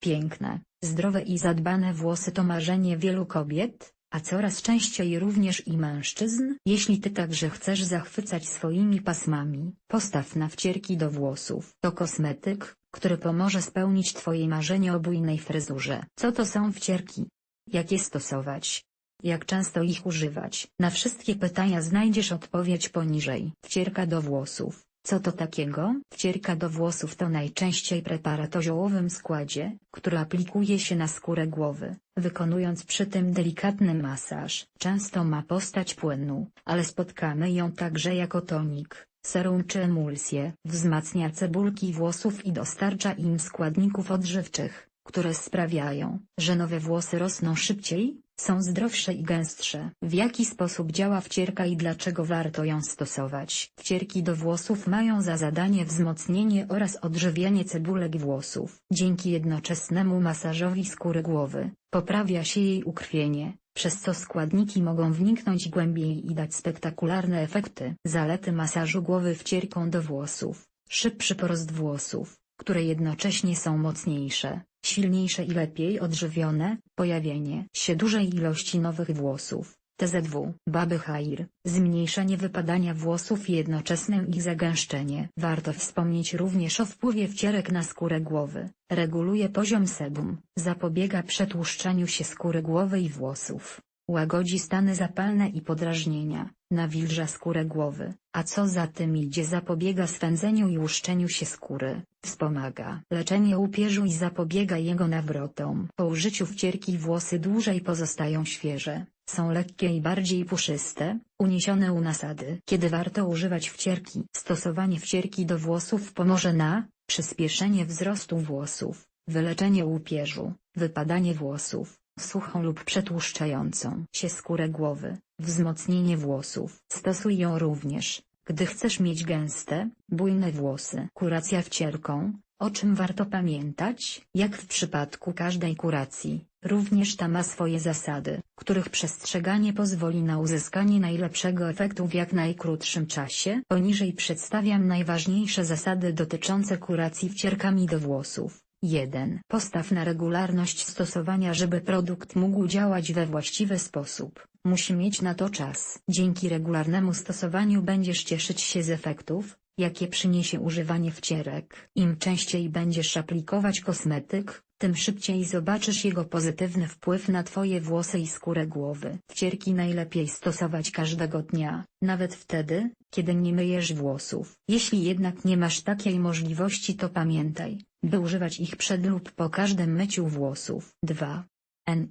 Piękne, zdrowe i zadbane włosy to marzenie wielu kobiet, a coraz częściej również i mężczyzn. Jeśli ty także chcesz zachwycać swoimi pasmami, postaw na wcierki do włosów. To kosmetyk, który pomoże spełnić twoje marzenie o bujnej fryzurze. Co to są wcierki? Jak je stosować? Jak często ich używać? Na wszystkie pytania znajdziesz odpowiedź poniżej. Wcierka do włosów. Co to takiego? Wcierka do włosów to najczęściej preparat o ziołowym składzie, który aplikuje się na skórę głowy, wykonując przy tym delikatny masaż. Często ma postać płynu, ale spotkamy ją także jako tonik, serum czy emulsję. Wzmacnia cebulki włosów i dostarcza im składników odżywczych, które sprawiają, że nowe włosy rosną szybciej, są zdrowsze i gęstsze. W jaki sposób działa wcierka i dlaczego warto ją stosować? Wcierki do włosów mają za zadanie wzmocnienie oraz odżywianie cebulek włosów. Dzięki jednoczesnemu masażowi skóry głowy, poprawia się jej ukrwienie, przez co składniki mogą wniknąć głębiej i dać spektakularne efekty. Zalety masażu głowy wcierką do włosów. Szybszy porost włosów, które jednocześnie są mocniejsze, silniejsze i lepiej odżywione, pojawienie się dużej ilości nowych włosów, TZW, baby hair, zmniejszenie wypadania włosów i jednoczesne ich zagęszczenie. Warto wspomnieć również o wpływie wcierek na skórę głowy, reguluje poziom sebum, zapobiega przetłuszczaniu się skóry głowy i włosów, łagodzi stany zapalne i podrażnienia, nawilża skórę głowy, a co za tym idzie zapobiega swędzeniu i łuszczeniu się skóry, wspomaga leczenie upierzu i zapobiega jego nawrotom. Po użyciu wcierki włosy dłużej pozostają świeże, są lekkie i bardziej puszyste, uniesione u nasady. Kiedy warto używać wcierki? Stosowanie wcierki do włosów pomoże na przyspieszenie wzrostu włosów, wyleczenie upierzu, wypadanie włosów, suchą lub przetłuszczającą się skórę głowy, wzmocnienie włosów. Stosuj ją również, gdy chcesz mieć gęste, bujne włosy. Kuracja wcierką, o czym warto pamiętać? Jak w przypadku każdej kuracji, również ta ma swoje zasady, których przestrzeganie pozwoli na uzyskanie najlepszego efektu w jak najkrótszym czasie. Poniżej przedstawiam najważniejsze zasady dotyczące kuracji wcierkami do włosów. 1. Postaw na regularność stosowania żeby produkt mógł działać we właściwy sposób, musi mieć na to czas. Dzięki regularnemu stosowaniu będziesz cieszyć się z efektów, jakie przyniesie używanie wcierek. Im częściej będziesz aplikować kosmetyk, tym szybciej zobaczysz jego pozytywny wpływ na Twoje włosy i skórę głowy. Wcierki najlepiej stosować każdego dnia, nawet wtedy, kiedy nie myjesz włosów. Jeśli jednak nie masz takiej możliwości to pamiętaj, by używać ich przed lub po każdym myciu włosów. 2.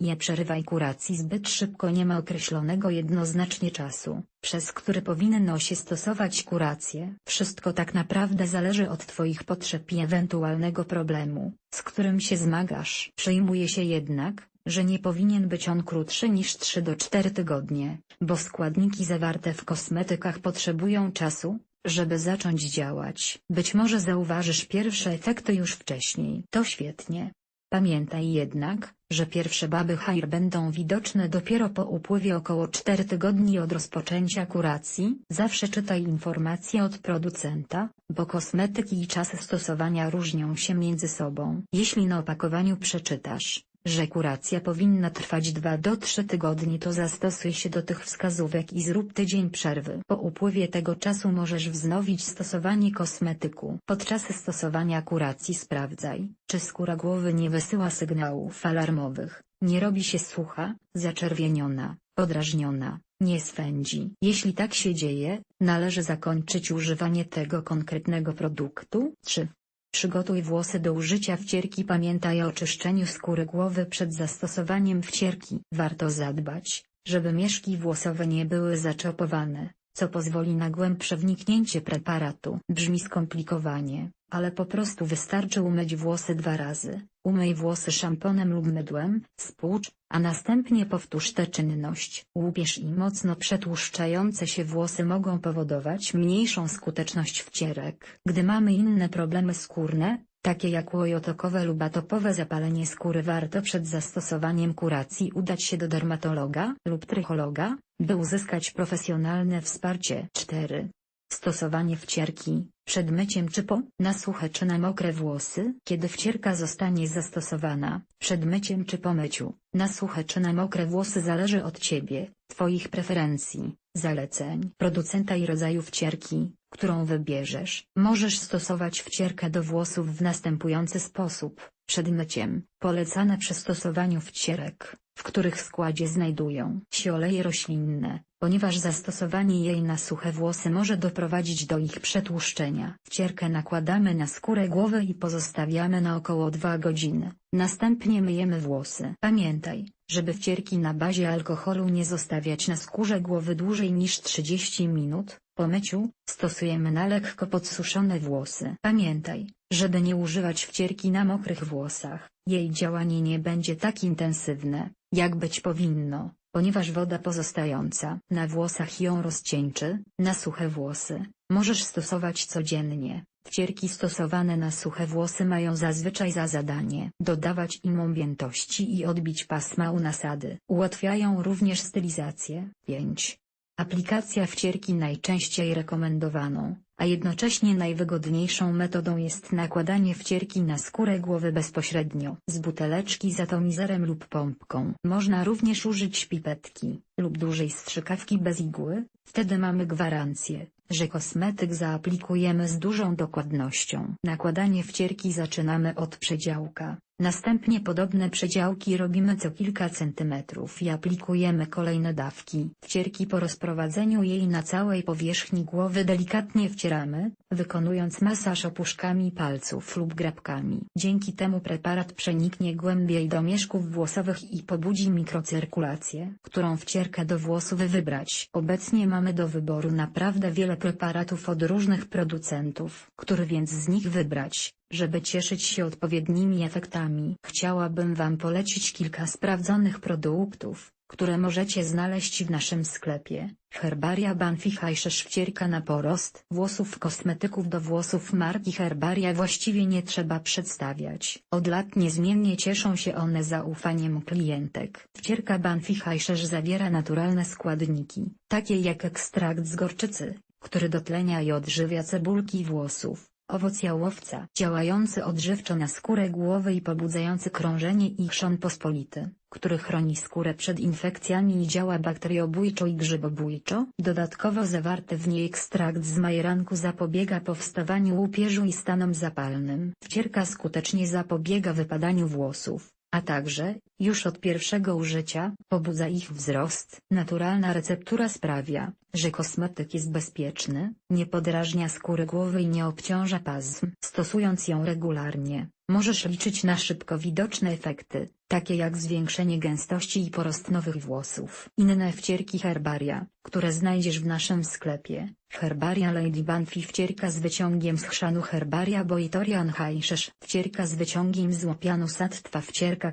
Nie przerywaj kuracji zbyt szybko nie ma określonego jednoznacznie czasu, przez który powinno się stosować kurację. Wszystko tak naprawdę zależy od Twoich potrzeb i ewentualnego problemu, z którym się zmagasz. Przyjmuje się jednak, że nie powinien być on krótszy niż 3 do 4 tygodnie, bo składniki zawarte w kosmetykach potrzebują czasu, żeby zacząć działać. Być może zauważysz pierwsze efekty już wcześniej. To świetnie. Pamiętaj jednak, że pierwsze baby hair będą widoczne dopiero po upływie około 4 tygodni od rozpoczęcia kuracji. Zawsze czytaj informacje od producenta, bo kosmetyki i czas stosowania różnią się między sobą. Jeśli na opakowaniu przeczytasz, że kuracja powinna trwać 2 do 3 tygodnie to zastosuj się do tych wskazówek i zrób tydzień przerwy. Po upływie tego czasu możesz wznowić stosowanie kosmetyku. Podczas stosowania kuracji sprawdzaj, czy skóra głowy nie wysyła sygnałów alarmowych, nie robi się sucha, zaczerwieniona, podrażniona, nie swędzi. Jeśli tak się dzieje, należy zakończyć używanie tego konkretnego produktu. 3. Przygotuj włosy do użycia wcierki Pamiętaj o czyszczeniu skóry głowy przed zastosowaniem wcierki. Warto zadbać, żeby mieszki włosowe nie były zaczopowane, co pozwoli na głębsze wniknięcie preparatu. Brzmi skomplikowanie, ale po prostu wystarczy umyć włosy dwa razy. Umyj włosy szamponem lub mydłem, spłucz, a następnie powtórz tę czynność. Łupież i mocno przetłuszczające się włosy mogą powodować mniejszą skuteczność wcierek. Gdy mamy inne problemy skórne, takie jak łojotokowe lub atopowe zapalenie skóry warto przed zastosowaniem kuracji udać się do dermatologa lub trychologa, by uzyskać profesjonalne wsparcie. 4. Stosowanie wcierki, przed myciem czy po, na suche czy na mokre włosy. Kiedy wcierka zostanie zastosowana, przed myciem czy po myciu, na suche czy na mokre włosy zależy od Ciebie, Twoich preferencji, zaleceń producenta i rodzaju wcierki, którą wybierzesz. Możesz stosować wcierkę do włosów w następujący sposób. Przed myciem, polecane przy stosowaniu wcierek, w których składzie znajdują się oleje roślinne, ponieważ zastosowanie jej na suche włosy może doprowadzić do ich przetłuszczenia. Wcierkę nakładamy na skórę głowy i pozostawiamy na około 2 godziny. Następnie myjemy włosy. Pamiętaj, żeby wcierki na bazie alkoholu nie zostawiać na skórze głowy dłużej niż 30 minut. Po myciu, stosujemy na lekko podsuszone włosy. Pamiętaj, żeby nie używać wcierki na mokrych włosach. Jej działanie nie będzie tak intensywne, jak być powinno, ponieważ woda pozostająca na włosach ją rozcieńczy. Na suche włosy, możesz stosować codziennie. Wcierki stosowane na suche włosy mają zazwyczaj za zadanie dodawać im objętości i odbić pasma u nasady. Ułatwiają również stylizację. 5. Aplikacja wcierki najczęściej rekomendowaną, a jednocześnie najwygodniejszą metodą jest nakładanie wcierki na skórę głowy bezpośrednio z buteleczki z atomizerem lub pompką. Można również użyć pipetki lub dużej strzykawki bez igły, wtedy mamy gwarancję, że kosmetyk zaaplikujemy z dużą dokładnością. Nakładanie wcierki zaczynamy od przedziałka, następnie podobne przedziałki robimy co kilka centymetrów i aplikujemy kolejne dawki. Wcierki po rozprowadzeniu jej na całej powierzchni głowy delikatnie wcieramy, wykonując masaż opuszkami palców lub grabkami. Dzięki temu preparat przeniknie głębiej do mieszków włosowych i pobudzi mikrocyrkulację, którą wcierkę do włosów wybrać. Obecnie mamy do wyboru naprawdę wiele preparatów od różnych producentów, który więc z nich wybrać, żeby cieszyć się odpowiednimi efektami. Chciałabym Wam polecić kilka sprawdzonych produktów, które możecie znaleźć w naszym sklepie. Herbaria Banfi Hajszesz wcierka na porost włosów kosmetyków do włosów marki Herbaria właściwie nie trzeba przedstawiać. Od lat niezmiennie cieszą się one zaufaniem klientek. Wcierka Banfi Hajszesz zawiera naturalne składniki, takie jak ekstrakt z gorczycy, który dotlenia i odżywia cebulki włosów, owoc jałowca działający odżywczo na skórę głowy i pobudzający krążenie i chrzan pospolity, który chroni skórę przed infekcjami i działa bakteriobójczo i grzybobójczo. Dodatkowo zawarty w niej ekstrakt z majeranku zapobiega powstawaniu łupieżu i stanom zapalnym. Wcierka skutecznie zapobiega wypadaniu włosów, a także, już od pierwszego użycia, pobudza ich wzrost. Naturalna receptura sprawia, że kosmetyk jest bezpieczny, nie podrażnia skóry głowy i nie obciąża pasm. Stosując ją regularnie, możesz liczyć na szybko widoczne efekty, takie jak zwiększenie gęstości i porost nowych włosów. Inne wcierki herbaria, które znajdziesz w naszym sklepie. Herbaria Lady Banfi wcierka z wyciągiem z chrzanu Herbaria Boitorian Hajszesz wcierka z wyciągiem z łopianu sattwa wcierka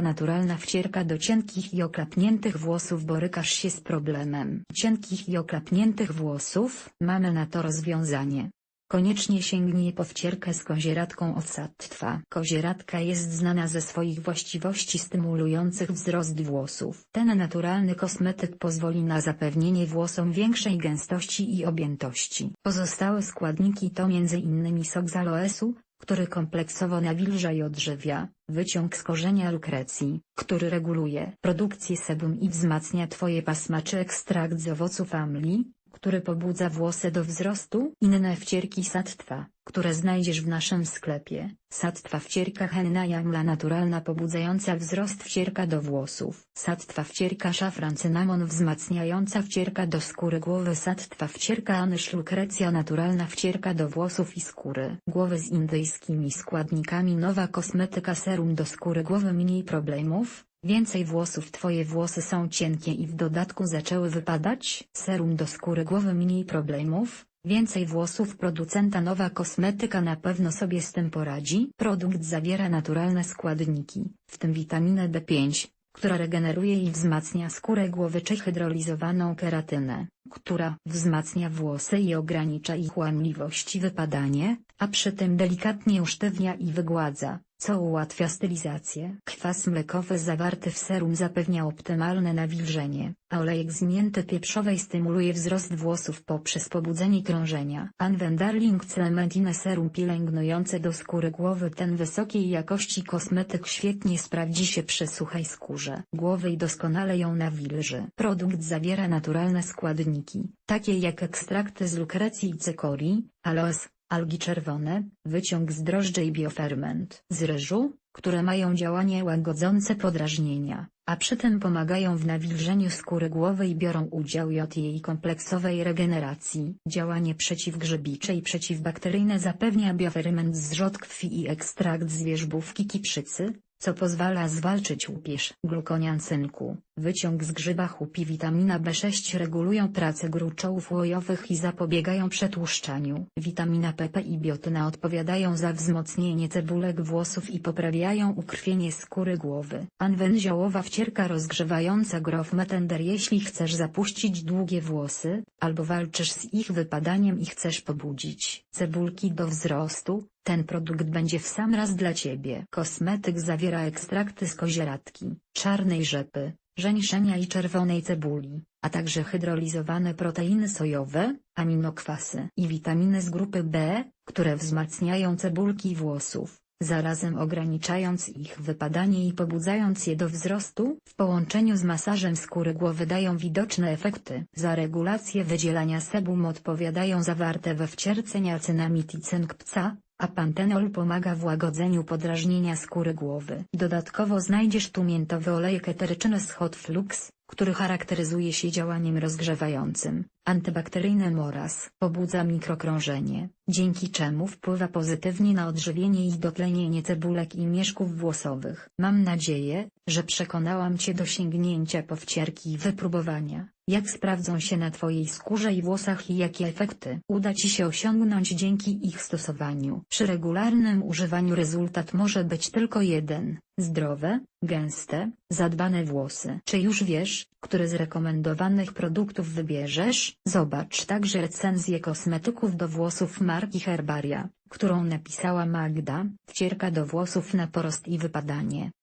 naturalna wcierka do cienkich i oklapniętych włosów borykasz się z problemem cienkich i oklapniętych włosów? Mamy na to rozwiązanie. Koniecznie sięgnij po wcierkę z kozieradką od sattwa. Kozieradka jest znana ze swoich właściwości stymulujących wzrost włosów. Ten naturalny kosmetyk pozwoli na zapewnienie włosom większej gęstości i objętości. Pozostałe składniki to m.in. sok z aloesu, który kompleksowo nawilża i odżywia, wyciąg z korzenia lukrecji, który reguluje produkcję sebum i wzmacnia Twoje pasma czy ekstrakt z owoców amli, który pobudza włosy do wzrostu. Inne wcierki sattwa, które znajdziesz w naszym sklepie. Sattwa wcierka henna jamla naturalna pobudzająca wzrost wcierka do włosów. Sattwa wcierka szafran cynamon wzmacniająca wcierka do skóry głowy. Sattwa wcierka anysz lukrecja naturalna wcierka do włosów i skóry. Głowy z indyjskimi składnikami nowa kosmetyka serum do skóry głowy mniej problemów. Więcej włosów Twoje włosy są cienkie i w dodatku zaczęły wypadać? Serum do skóry głowy mniej problemów? Więcej włosów producenta Nowa Kosmetyka na pewno sobie z tym poradzi. Produkt zawiera naturalne składniki, w tym witaminę B5, która regeneruje i wzmacnia skórę głowy czy hydrolizowaną keratynę, która wzmacnia włosy i ogranicza ich łamliwość i wypadanie, a przy tym delikatnie usztywnia i wygładza. Co ułatwia stylizację. Kwas mlekowy zawarty w serum zapewnia optymalne nawilżenie, a olejek z mięty pieprzowej stymuluje wzrost włosów poprzez pobudzenie krążenia. Anwen Darling Cementine Serum pielęgnujące do skóry głowy Ten wysokiej jakości kosmetyk świetnie sprawdzi się przy suchej skórze głowy i doskonale ją nawilży. Produkt zawiera naturalne składniki, takie jak ekstrakty z lukrecji i cykorii, aloes, algi czerwone, wyciąg z drożdży i bioferment z ryżu, które mają działanie łagodzące podrażnienia, a przy tym pomagają w nawilżeniu skóry głowy i biorą udział w jej kompleksowej regeneracji. Działanie przeciwgrzybicze i przeciwbakteryjne zapewnia bioferment z rzod krwi i ekstrakt z wierzbówki kiprzycy, co pozwala zwalczyć łupież. Glukonian cynku, wyciąg z grzyba chup i witamina B6 regulują pracę gruczołów łojowych i zapobiegają przetłuszczaniu. Witamina PP i biotyna odpowiadają za wzmocnienie cebulek włosów i poprawiają ukrwienie skóry głowy. Anwen ziołowa wcierka rozgrzewająca grof metender Jeśli chcesz zapuścić długie włosy, albo walczysz z ich wypadaniem i chcesz pobudzić cebulki do wzrostu, ten produkt będzie w sam raz dla Ciebie. Kosmetyk zawiera ekstrakty z kozieradki, czarnej rzepy, żeńszenia i czerwonej cebuli, a także hydrolizowane proteiny sojowe, aminokwasy i witaminy z grupy B, które wzmacniają cebulki włosów, zarazem ograniczając ich wypadanie i pobudzając je do wzrostu. W połączeniu z masażem skóry głowy dają widoczne efekty. Za regulację wydzielania sebum odpowiadają zawarte we wcierce niacinamid i cynk pca, a pantenol pomaga w łagodzeniu podrażnienia skóry głowy. Dodatkowo znajdziesz tu miętowy olejek eteryczny z Hot Flux, który charakteryzuje się działaniem rozgrzewającym, antybakteryjnym oraz pobudza mikrokrążenie, dzięki czemu wpływa pozytywnie na odżywienie i dotlenienie cebulek i mieszków włosowych. Mam nadzieję, że przekonałam Cię do sięgnięcia po wcierki i wypróbowania, jak sprawdzą się na Twojej skórze i włosach i jakie efekty uda Ci się osiągnąć dzięki ich stosowaniu. Przy regularnym używaniu rezultat może być tylko jeden, zdrowe, gęste, zadbane włosy. Czy już wiesz, który z rekomendowanych produktów wybierzesz? Zobacz także recenzję kosmetyków do włosów marki Herbaria, którą napisała Magda, wcierka do włosów na porost i wypadanie.